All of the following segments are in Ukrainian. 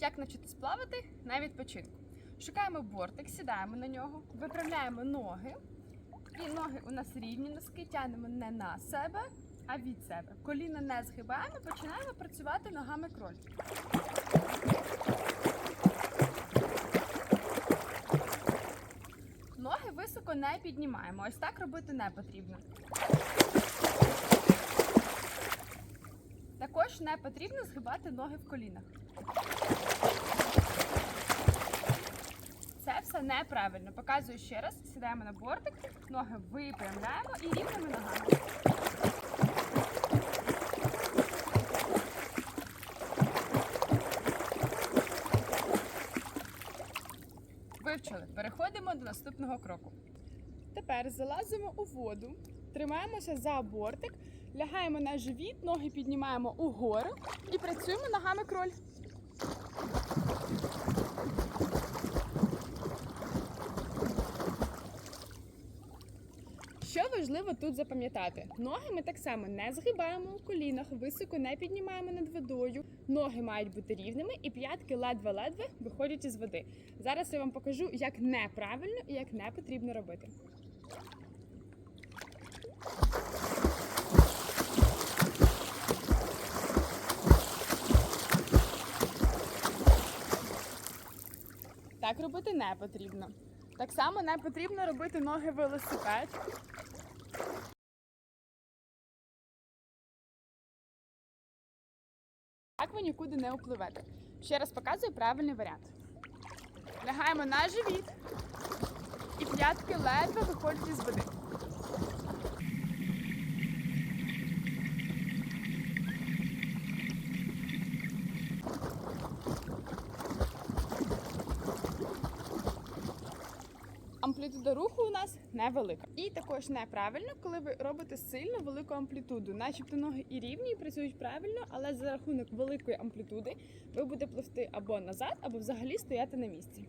Як навчитись плавати на відпочинку? Шукаємо бортик, сідаємо на нього, виправляємо ноги. І ноги у нас рівні носки, тягнемо не на себе, а від себе. Коліна не згибаємо, починаємо працювати ногами кроль. Ноги високо не піднімаємо. Ось так робити не потрібно. Також не потрібно згибати ноги в колінах. Це неправильно. Показую ще раз. Сідаємо на бортик, ноги випрямляємо і рівними ногами. Вивчили. Переходимо до наступного кроку. Тепер залазимо у воду, тримаємося за бортик, лягаємо на живіт, ноги піднімаємо угору і працюємо ногами кроль. Що важливо тут запам'ятати? Ноги ми так само не згибаємо у колінах, високо не піднімаємо над водою. Ноги мають бути рівними і п'ятки ледве-ледве виходять із води. Зараз я вам покажу, як неправильно і як не потрібно робити. Так робити не потрібно. Так само не потрібно робити ноги велосипед. Ви нікуди не впливете. Ще раз показую правильний варіант. Лягаємо на живіт і п'ятки ледве виходять із води. Руху у нас невелика. І також неправильно, коли ви робите сильно велику амплітуду. Начебто ноги і рівні, і працюють правильно, але за рахунок великої амплітуди ви будете пливти або назад, або взагалі стояти на місці.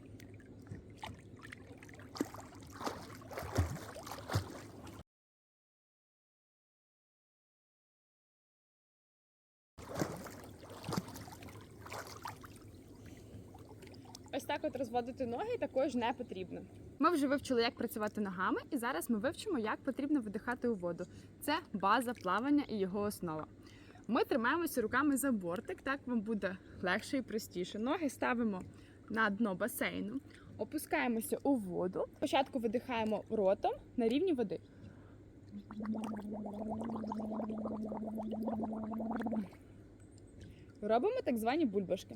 Так от розводити ноги також не потрібно. Ми вже вивчили, як працювати ногами, і зараз ми вивчимо, як потрібно видихати у воду. Це база плавання і його основа. Ми тримаємося руками за бортик, так вам буде легше і простіше. Ноги ставимо на дно басейну, опускаємося у воду. Спочатку видихаємо ротом на рівні води. Робимо так звані бульбашки.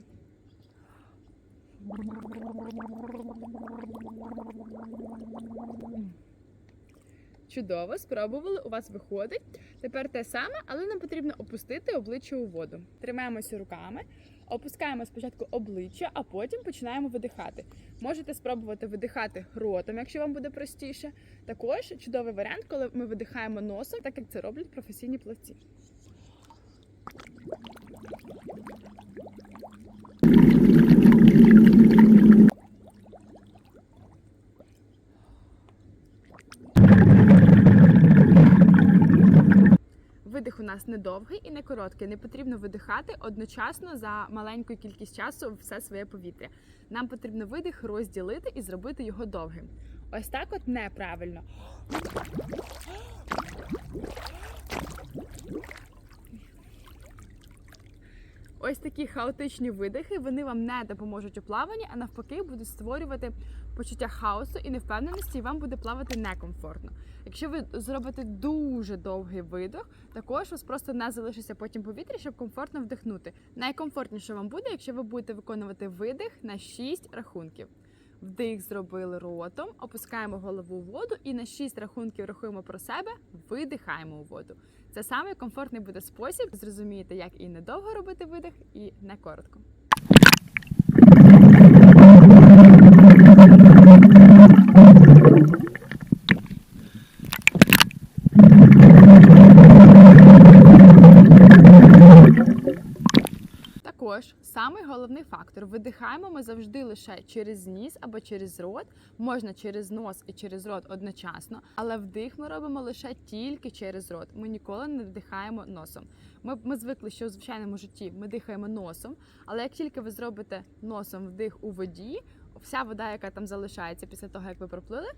Чудово, спробували, у вас виходить. Тепер те саме, але нам потрібно опустити обличчя у воду. Тримаємося руками, опускаємо спочатку обличчя, а потім починаємо видихати. Можете спробувати видихати ротом, якщо вам буде простіше. Також чудовий варіант, коли ми видихаємо носом, так як це роблять професійні плавці. Видих у нас не довгий і не короткий. Не потрібно видихати одночасно за маленьку кількість часу все своє повітря. Нам потрібно видих розділити і зробити його довгим. Ось так от неправильно. Ось такі хаотичні видихи, вони вам не допоможуть у плаванні, а навпаки, будуть створювати почуття хаосу і невпевненості, і вам буде плавати некомфортно. Якщо ви зробите дуже довгий видих, також у вас просто не залишиться потім повітря, щоб комфортно вдихнути. Найкомфортніше вам буде, якщо ви будете виконувати видих на 6 рахунків. Вдих зробили ротом, опускаємо голову у воду і на 6 рахунків рахуємо про себе, видихаємо у воду. Це саме комфортний буде спосіб. Зрозумієте, як і недовго робити видих, і не коротко. Також Також самий головний фактор: видихаємо ми завжди лише через ніс або через рот, можна через нос і через рот одночасно, але вдих ми робимо лише тільки через рот. Ми ніколи не вдихаємо носом. Ми, ми звикли, що у звичайному житті ми дихаємо носом, але як тільки ви зробите носом вдих у воді, вся вода, яка там залишається після того, як ви проплили,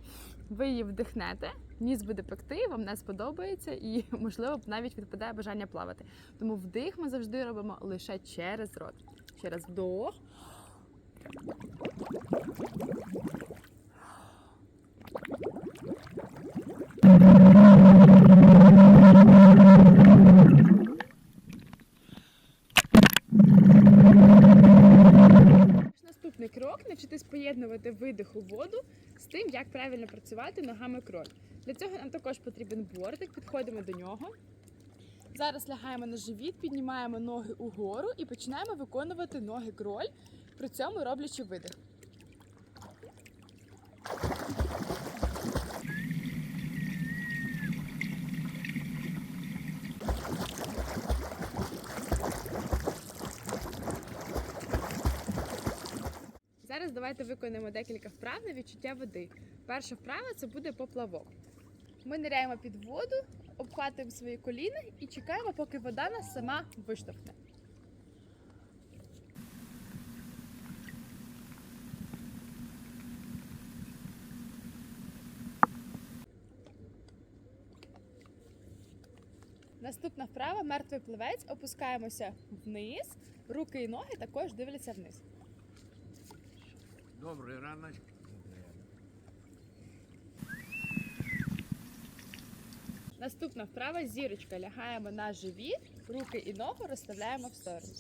ви її вдихнете, ніс буде пекти, вам не сподобається, і можливо навіть відпадає бажання плавати. Тому вдих ми завжди робимо лише через рот. Через вдох. Наступний крок навчитись поєднувати видих у воду з тим, як правильно працювати ногами кроль. Для цього нам також потрібен бортик, підходимо до нього. Зараз лягаємо на живіт, піднімаємо ноги угору і починаємо виконувати ноги кроль, при цьому роблячи видих. Зараз давайте виконаємо декілька вправ на відчуття води. Перша вправа це буде поплавок. Ми ниряємо під воду, обхватуємо свої коліна і чекаємо, поки вода нас сама виштовхне. Наступна вправа мертвий пливець. Опускаємося вниз, руки і ноги також дивляться вниз. Добрий раночок. Наступна вправа зірочка. Лягаємо на живіт, руки і ногу розставляємо в сторону.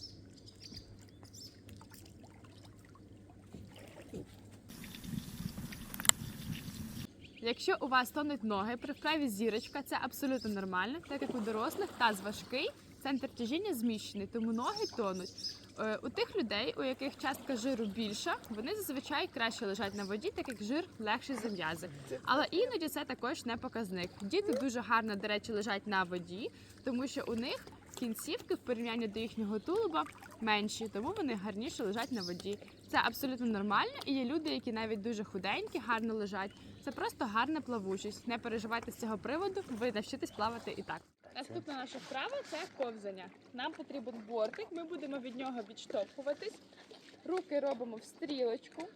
Якщо у вас тонуть ноги при вправі зірочка, це абсолютно нормально, так як у дорослих таз важкий, центр тяжіння зміщений, тому ноги тонуть. Е, У тих людей, у яких частка жиру більша, вони зазвичай краще лежать на воді, так як жир легший за м'язи. Але іноді це також не показник. Діти дуже гарно, до речі, лежать на воді, тому що у них кінцівки в порівнянні до їхнього тулуба менші, тому вони гарніше лежать на воді. Це абсолютно нормально, і є люди, які навіть дуже худенькі, гарно лежать. Це просто гарна плавучість. Не переживайте з цього приводу, ви навчитесь плавати і так. Наступна наша вправа це ковзання. Нам потрібен бортик, ми будемо від нього відштовхуватись. Руки робимо в стрілочку.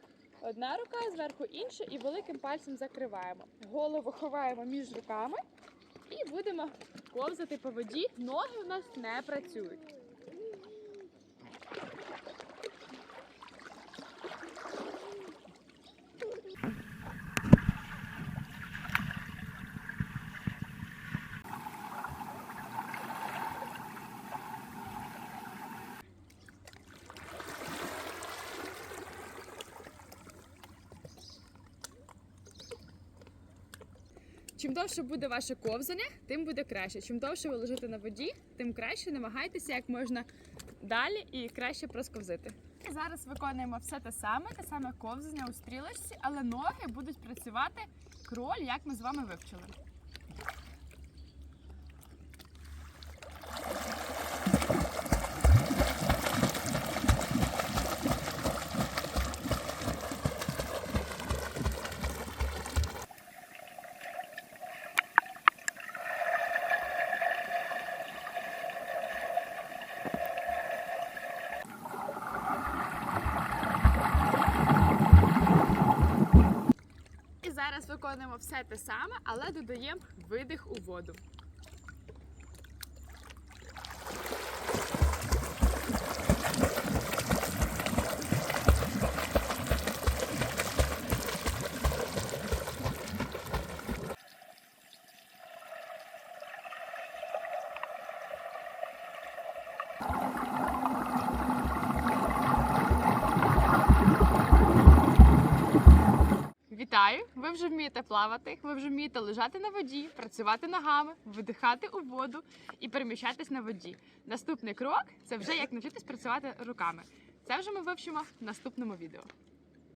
Одна рука зверху інша і великим пальцем закриваємо. Голову ховаємо між руками і будемо ковзати по воді. Ноги у нас не працюють. Чим довше буде ваше ковзання, тим буде краще. Чим довше ви лежите на воді, тим краще намагайтеся як можна далі і краще просковзити. Зараз виконуємо все те саме, те саме ковзання у стрілочці, але ноги будуть працювати кроль, як ми з вами вивчили. І зараз виконуємо все те саме, але додаємо видих у воду. Вітаю! Ви вже вмієте плавати, ви вже вмієте лежати на воді, працювати ногами, видихати у воду і переміщатись на воді. Наступний крок це вже як навчитись працювати руками. Це вже ми вивчимо в наступному відео.